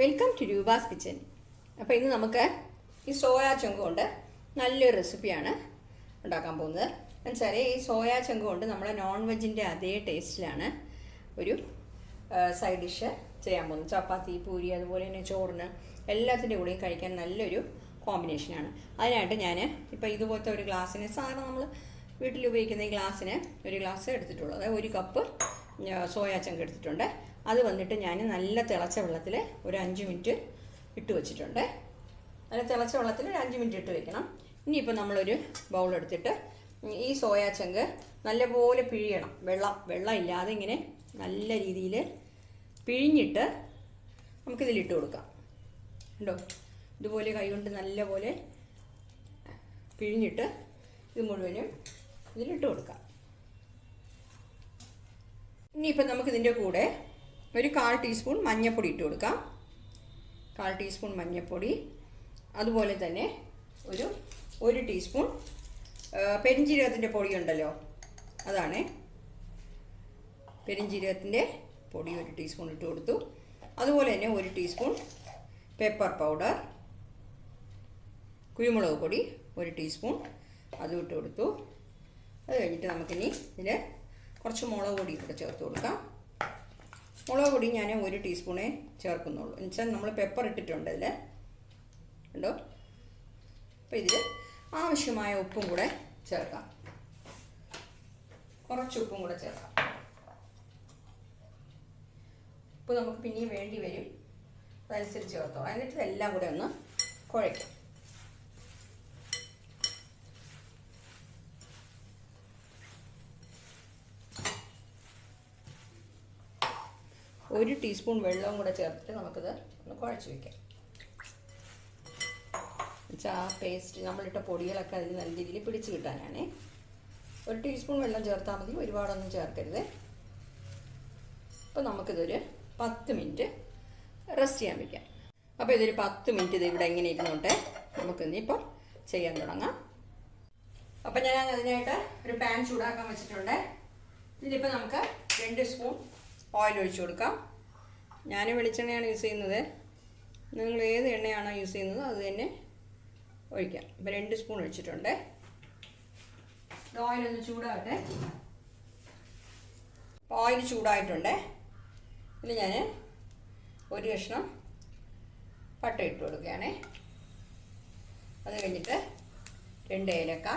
Welcome to Roopa's kitchen അപ്പോൾ ഇന്ന് നമുക്ക് ഈ സോയാ ചെങ്ക് കൊണ്ട് നല്ലൊരു റെസിപ്പിയാണ് ഉണ്ടാക്കാൻ പോകുന്നത്. എന്നുവെച്ചാൽ ഈ സോയാ ചെങ്ക് കൊണ്ട് നമ്മൾ നോൺ വെജിന്റെ അതേ ടേസ്റ്റിലാണ് ഒരു സൈഡ് ഡിഷ് ചെയ്യാൻ പോകുന്നത്. ചപ്പാത്തി പൂരി അതുപോലെ തന്നെ ചോറിന് എല്ലാത്തിന്റെ കൂടെയും കഴിക്കാൻ നല്ലൊരു കോമ്പിനേഷനാണ് അതിനായിട്ട് ഞാൻ ഇപ്പോൾ ഇതുപോലത്തെ ഒരു ഗ്ലാസ്സിന് സാധാരണ നമ്മൾ വീട്ടിൽ ഉപയോഗിക്കുന്ന ഈ ഗ്ലാസ്സിന് ഒരു ഗ്ലാസ് എടുത്തിട്ടുള്ളൂ അതായത് ഒരു കപ്പ് സോയാ ചങ്ക് എടുത്തിട്ടുണ്ട്. അത് വന്നിട്ട് ഞാൻ നല്ല തിളച്ച വെള്ളത്തിൽ ഒരു അഞ്ച് മിനിറ്റ് ഇട്ട് വെച്ചിട്ടുണ്ട്. നല്ല തിളച്ച വെള്ളത്തിൽ ഒരു അഞ്ച് മിനിറ്റ് ഇട്ട് വെക്കണം. ഇനിയിപ്പോൾ നമ്മളൊരു ബൗൾ എടുത്തിട്ട് ഈ സോയാ ചങ്ക് നല്ലപോലെ പിഴിയണം. വെള്ളം വെള്ളം ഇല്ലാതെ ഇങ്ങനെ നല്ല രീതിയിൽ പിഴിഞ്ഞിട്ട് നമുക്കിതിലിട്ട് കൊടുക്കാം. ഉണ്ടോ ഇതുപോലെ കൈകൊണ്ട് നല്ലപോലെ പിഴിഞ്ഞിട്ട് ഇത് മുഴുവനും ഇതിലിട്ട് കൊടുക്കാം. ഇനിയിപ്പോൾ നമുക്കിതിന്റെ കൂടെ ഒരു കാൽ ടീസ്പൂൺ മഞ്ഞൾപ്പൊടി ഇട്ട് കൊടുക്കാം. കാൽ ടീസ്പൂൺ മഞ്ഞൾപ്പൊടി അതുപോലെ തന്നെ ഒരു ഒരു ടീസ്പൂൺ പൊടി ഉണ്ടല്ലോ. അതാണ്. പെരിഞ്ജീരകത്തിന്റെ പൊടി ഒരു ടീസ്പൂൺ ഇട്ട് കൊടുത്തു. അതുപോലെ തന്നെ ഒരു ടീസ്പൂൺ പെപ്പർ പൗഡർ കുരുമുളക് പൊടി ഒരു ടീസ്പൂൺ അതും ഇട്ട് കൊടുത്തു. അത് കഴിഞ്ഞിട്ട് നമുക്കിനി ഇതിൽ കുറച്ച് മുളക് പൊടി കൂടെ ചേർത്ത് കൊടുക്കാം. മുളക് പൊടി ഞാൻ ഒരു ടീസ്പൂണേ ചേർക്കുന്നുള്ളൂ. എന്നുവെച്ചാൽ നമ്മൾ പെപ്പർ ഇട്ടിട്ടുണ്ട് ഇതിൽ ഉണ്ടോ അപ്പോൾ ഇതിൽ ആവശ്യമായ ഉപ്പും കൂടെ ചേർക്കാം. കുറച്ച് ഉപ്പും കൂടെ ചേർക്കാം. ഉപ്പ് നമുക്ക് പിന്നെയും വേണ്ടി വരും. അതനുസരിച്ച് ചേർത്തോ എന്നിട്ട് ഇതെല്ലാം കൂടെ ഒന്ന് കുഴയ്ക്കാം. ഒരു ടീസ്പൂൺ വെള്ളവും കൂടെ ചേർത്തിട്ട് നമുക്കിത് ഒന്ന് കുഴച്ച് വയ്ക്കാം എന്നുവെച്ചാൽ ആ പേസ്റ്റ് നമ്മളിട്ട പൊടികളൊക്കെ അതിൽ നല്ല രീതിയിൽ പിടിച്ച് കിട്ടാനാണ്. ഒരു ടീസ്പൂൺ വെള്ളം ചേർത്താൽ മതി. ഒരുപാടൊന്നും ചേർക്കരുത്. അപ്പോൾ നമുക്കിതൊരു പത്ത് മിനിറ്റ് റെസ്റ്റ് ചെയ്യാൻ വയ്ക്കാം അപ്പോൾ ഇതൊരു പത്ത് മിനിറ്റ് ഇത് ഇവിടെ എങ്ങനെ ഇരുന്നോട്ടെ. നമുക്കിന്നിപ്പോൾ ചെയ്യാൻ തുടങ്ങാം. അപ്പോൾ ഞാൻ അതിനായിട്ട് ഒരു പാൻ ചൂടാക്കാൻ വെച്ചിട്ടുണ്ട്. ഇതിലിപ്പോൾ നമുക്ക് രണ്ട് സ്പൂൺ ഓയിൽ ഒഴിച്ചു കൊടുക്കാം. ഞാൻ വെളിച്ചെണ്ണയാണ് യൂസ് ചെയ്യുന്നത്. നിങ്ങൾ ഏത് എണ്ണയാണോ യൂസ് ചെയ്യുന്നത് അത് തന്നെ ഒഴിക്കാം. ഇപ്പം രണ്ട് സ്പൂൺ ഒഴിച്ചിട്ടുണ്ട്. ഓയിൽ ഒന്ന് ചൂടാകട്ടെ ഓയിൽ ചൂടായിട്ടുണ്ട്. ഇനി ഞാൻ ഒരു കഷ്ണം പട്ട ഇട്ട് കൊടുക്കുകയാണേ. അത് കഴിഞ്ഞിട്ട് രണ്ട് ഏലക്ക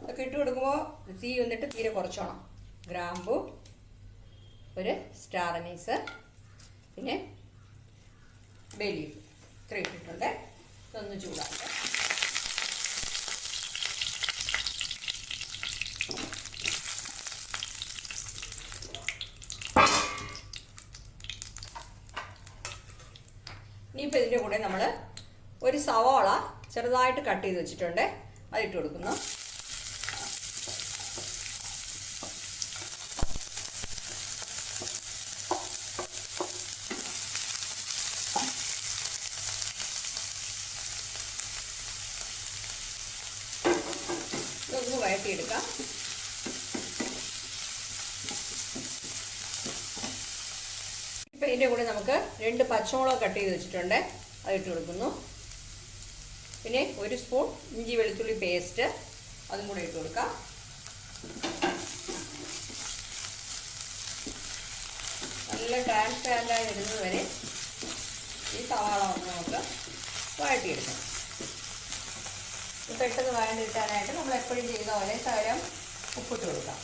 അതൊക്കെ ഇട്ട് കൊടുക്കുമ്പോൾ തീ വന്നിട്ട് തീരെ കുറച്ചോണം. ഗ്രാമ്പു ഒരു സ്റ്റാർ അനീസ് പിന്നെ ബേ ലീഫ് ഇത്ര ഇട്ടിട്ടുണ്ട്. ഇതൊന്ന് ചൂടാക്കുക ഇനിയിപ്പോൾ ഇതിന്റെ കൂടെ നമ്മൾ ഒരു സവാള ചെറുതായിട്ട് കട്ട് ചെയ്ത് വെച്ചിട്ടുണ്ട്. അതിട്ട് കൊടുക്കുന്നു ഇതൊന്ന് വഴറ്റിയെടുക്കാം ഇതിന്റെ കൂടെ നമുക്ക് രണ്ട് പച്ചമുളക് കട്ട് ചെയ്ത് വെച്ചിട്ടുണ്ട്. അത് കൊടുക്കുന്നു. പിന്നെ ഒരു സ്പൂൺ ഇഞ്ചി വെളുത്തുള്ളി പേസ്റ്റ് അതും കൂടെ ഇട്ട് കൊടുക്കാം. നല്ല ട്രാൻസ്പാരന്റ് ആയി വരുന്നത് വരെ ഈ സവാള ഒന്ന് നമുക്ക് വഴറ്റിയെടുക്കണം പെട്ടെന്ന് വഴണ്ടിട്ടാനായിട്ട് നമ്മൾ എപ്പോഴും ചെയ്യുന്ന പോലെ ശകലം ഉപ്പിട്ട് കൊടുക്കാം.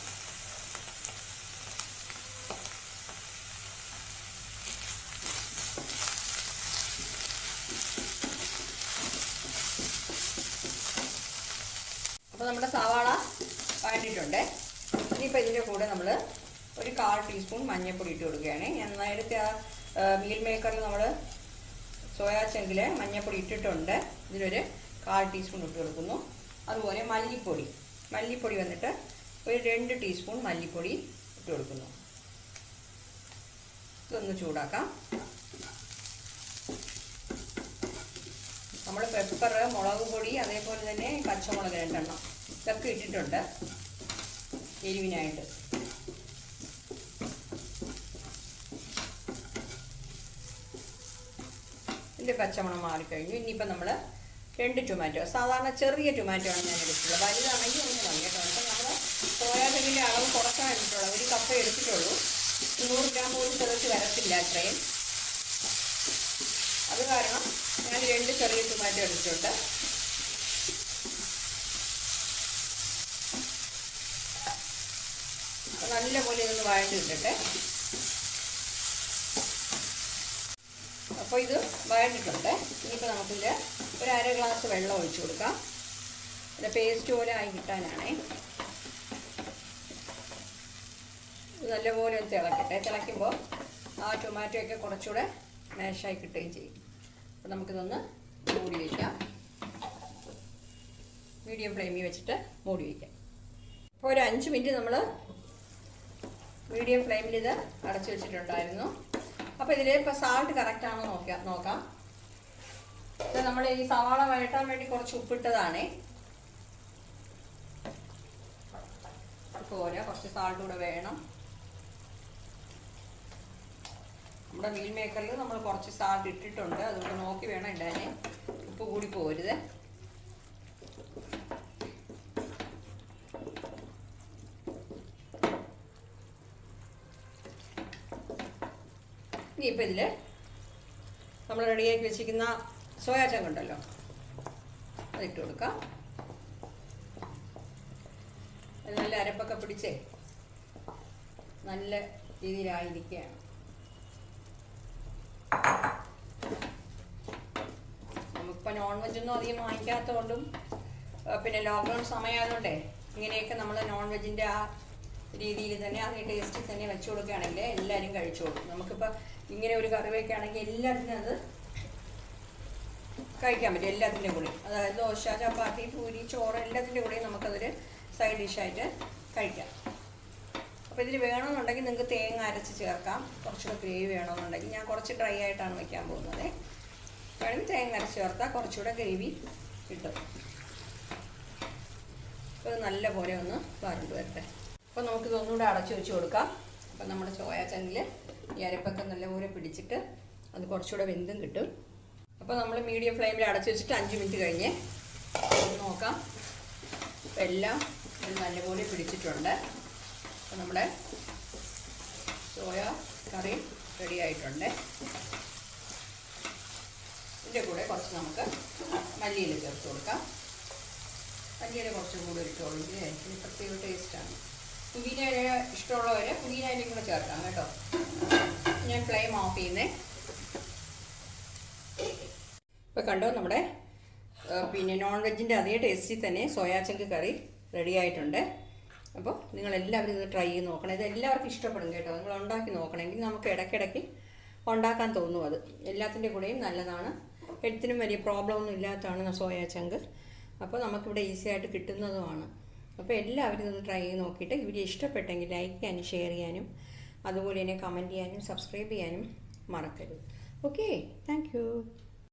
അപ്പോൾ നമ്മുടെ സവാള വഴണ്ടിട്ടുണ്ട് ഇനിയിപ്പോൾ ഇതിന്റെ കൂടെ നമ്മൾ ഒരു കാൽ ടീസ്പൂൺ മഞ്ഞൾപ്പൊടി ഇട്ട് കൊടുക്കുകയാണ്. ഞാൻ നേരത്തെ ആ മീൽ മേക്കറിൽ നമ്മൾ സോയാ ചെങ്കിൽ മഞ്ഞൾപ്പൊടി ഇട്ടിട്ടുണ്ട്. ഇതിനൊരു കാൽ ടീസ്പൂൺ ഇട്ട് കൊടുക്കുന്നു. അതുപോലെ മല്ലിപ്പൊടി. മല്ലിപ്പൊടി വന്നിട്ട് ഒരു രണ്ട് ടീസ്പൂൺ മല്ലിപ്പൊടി ഇട്ട് കൊടുക്കുന്നു. ഇതൊന്ന് ചൂടാക്കാം. നമ്മൾ പെപ്പർ മുളക് പൊടി അതേപോലെ തന്നെ പച്ചമുളക് രണ്ടെണ്ണം. ഇതൊക്കെ ഇട്ടിട്ടുണ്ട്. എരിവിനായിട്ട്. ഇതിന്റെ പച്ചമണം മാറിക്കഴിഞ്ഞു. ഇനിയിപ്പോൾ നമ്മൾ രണ്ട് ടൊമാറ്റോ സാധാരണ ചെറിയ ടൊമാറ്റോ ആണ് ഞാൻ എടുത്തിട്ടുള്ളത്. വലുതാണെങ്കിൽ ഒന്ന് മതി കേട്ടോ. അപ്പോൾ നമ്മൾ സോയാബീനിന്റെ അളവ് കുറയ്ക്കാൻ എടുത്തിട്ടുള്ളൂ ഒരു കപ്പ എടുത്തിട്ടുള്ളൂ. നൂറ് ഗ്രാം പോലും ചെറുത്ത് വരത്തില്ല അത്രയും. അത് കാരണം ഞാൻ രണ്ട് ചെറിയ ടൊമാറ്റോ എടുത്തിട്ടുണ്ട് അപ്പോൾ നല്ലപോലെ ഒന്ന് വഴണ്ടി ഇട്ടിട്ടെ അപ്പോൾ ഇത് വഴണ്ടിട്ടുണ്ട് ഇനിയിപ്പോൾ നമുക്കിതിൽ ഒരു അര ഗ്ലാസ് വെള്ളം ഒഴിച്ചു കൊടുക്കാം. പിന്നെ പേസ്റ്റ് പോലെ ആയി കിട്ടാനാണേ. ഇത് നല്ലപോലെ ഒന്ന് തിളക്കട്ടെ. തിളയ്ക്കുമ്പോൾ ആ ടൊമാറ്റോ ഒക്കെ കുറച്ചുകൂടെ മാഷായി കിട്ടുകയും ചെയ്യും. അപ്പോൾ നമുക്കിതൊന്ന് മൂടി വയ്ക്കാം മീഡിയം ഫ്ലെയിമിൽ വെച്ചിട്ട് മൂടി വയ്ക്കാം അപ്പോൾ ഒരു അഞ്ച് മിനിറ്റ് നമ്മൾ മീഡിയം ഫ്ലെയിമിൽ ഇത് അടച്ചു വെച്ചിട്ടുണ്ടായിരുന്നു. അപ്പോൾ ഇതിൽ ഇപ്പോൾ സാൾട്ട് കറക്റ്റ് ആണോ നോക്കാം നോക്കാം. ഇത് നമ്മൾ ഈ സവാള വഴട്ടാൻ വേണ്ടി കുറച്ച് ഉപ്പിട്ടതാണേ. പോരാ കുറച്ച് സാൾട്ട് കൂടെ വേണം. നമ്മുടെ മീൽ മേക്കറിൽ നമ്മൾ കുറച്ച് സാൾട്ട് ഇട്ടിട്ടുണ്ട്. അതുകൊണ്ട് നോക്കി വേണം ഇടാൻ ഉപ്പ് കൂടി പോരുത്. ഇനിയിപ്പോൾ ഇതിൽ നമ്മൾ റെഡിയാക്കി വെച്ചിരിക്കുന്ന സോയാ ചങ്കുണ്ടല്ലോ അതിട്ട് കൊടുക്കാം. അത് നല്ല അരപ്പൊക്കെ പിടിച്ചേ നല്ല രീതിയിലായിരിക്കുകയാണ്. നമുക്കിപ്പോൾ നോൺ വെജൊന്നും അധികം വാങ്ങിക്കാത്തതുകൊണ്ടും പിന്നെ ലോക്ക്ഡൗൺ സമയമായതുകൊണ്ടേ ഇങ്ങനെയൊക്കെ നമ്മൾ നോൺ വെജിന്റെ ആ രീതിയിൽ തന്നെ അതേ ടേസ്റ്റിൽ തന്നെ വെച്ചു കൊടുക്കുകയാണെങ്കിൽ എല്ലാവരും കഴിച്ചോളും. നമുക്കിപ്പോൾ ഇങ്ങനെ ഒരു കറി വയ്ക്കുകയാണെങ്കിൽ എല്ലാത്തിനും അത് കഴിക്കാൻ പറ്റും എല്ലാത്തിന്റെ കൂടെ. അതായത് ദോശ ചപ്പാത്തി പൂരി ചോറ് എല്ലാത്തിന്റെ കൂടെയും നമുക്കതൊരു സൈഡ് ഡിഷായിട്ട് കഴിക്കാം. അപ്പോൾ ഇതിൽ വേണമെന്നുണ്ടെങ്കിൽ നിങ്ങൾക്ക് തേങ്ങ അരച്ച് ചേർക്കാം. കുറച്ചുകൂടെ ഗ്രേവി വേണമെന്നുണ്ടെങ്കിൽ ഞാൻ കുറച്ച് ഡ്രൈ ആയിട്ടാണ് വയ്ക്കാൻ പോകുന്നത്. വേണമെങ്കിൽ തേങ്ങ അരച്ച് ചേർത്താൽ കുറച്ചുകൂടെ ഗ്രേവി കിട്ടും. അപ്പോൾ നല്ല പോലെ ഒന്ന് വരണ്ട് വരട്ടെ. അപ്പോൾ നമുക്ക് ഒന്നുകൂടെ അടച്ചു വെച്ച് കൊടുക്കാം. അപ്പോൾ നമ്മുടെ സോയാ ചങ്ങിൽ ഈ അരപ്പൊക്കെ നല്ലപോലെ പിടിച്ചിട്ട് അത് കുറച്ചുകൂടെ വെന്തും കിട്ടും. അപ്പോൾ നമ്മൾ മീഡിയം ഫ്ലെയിമിൽ അടച്ചു വെച്ചിട്ട് അഞ്ച് മിനിറ്റ് കഴിഞ്ഞ് നോക്കാം. അപ്പം എല്ലാം നല്ലപോലെ പിടിച്ചിട്ടുണ്ട്. അപ്പോൾ നമ്മുടെ സോയ കറി റെഡി ആയിട്ടുണ്ട്. ഇതിന്റെ കൂടെ കുറച്ച് നമുക്ക് മല്ലിയില ചേർത്ത് കൊടുക്കാം. മല്ലിയില കുറച്ചും കൂടി ഇട്ടോളൂ. ഇതിന് പ്രത്യേക ടേസ്റ്റാണ് പുതിന ഇഷ്ടമുള്ളവർ പുതിന ഇലയും കൂടെ ചേർക്കാം കേട്ടോ. ഞാൻ ഫ്ലെയിം ഓഫ് ചെയ്യുന്നേ. ഇപ്പോൾ കണ്ടോ നമ്മുടെ പിന്നെ നോൺ വെജിന്റെ അതേ ടേസ്റ്റിൽ തന്നെ സോയാ ചങ്ക് കറി റെഡി ആയിട്ടുണ്ട്. അപ്പോൾ നിങ്ങളെല്ലാവരും ഇത് ട്രൈ ചെയ്ത് നോക്കണം. ഇത് എല്ലാവർക്കും ഇഷ്ടപ്പെടും കേട്ടോ. നിങ്ങൾ ഉണ്ടാക്കി നോക്കണമെങ്കിൽ നമുക്ക് ഇടയ്ക്കിടയ്ക്ക് ഉണ്ടാക്കാൻ തോന്നും അത്. എല്ലാത്തിന്റെ കൂടെയും നല്ലതാണ്. എഴുത്തിനും വലിയ പ്രോബ്ലം ഒന്നും ഇല്ലാത്തതാണ് സോയാ ചങ്ക് അപ്പോൾ നമുക്കിവിടെ ഈസി ആയിട്ട് കിട്ടുന്നതുമാണ്. അപ്പോൾ എല്ലാവരും ഇതൊന്ന് ട്രൈ ചെയ്ത് നോക്കിയിട്ട് വീഡിയോ ഇഷ്ടപ്പെട്ടെങ്കിൽ ലൈക്ക് ചെയ്യാനും ഷെയർ ചെയ്യാനും അതുപോലെ തന്നെ കമന്റ് ചെയ്യാനും സബ്സ്ക്രൈബ് ചെയ്യാനും മറക്കരുത്. Okay thank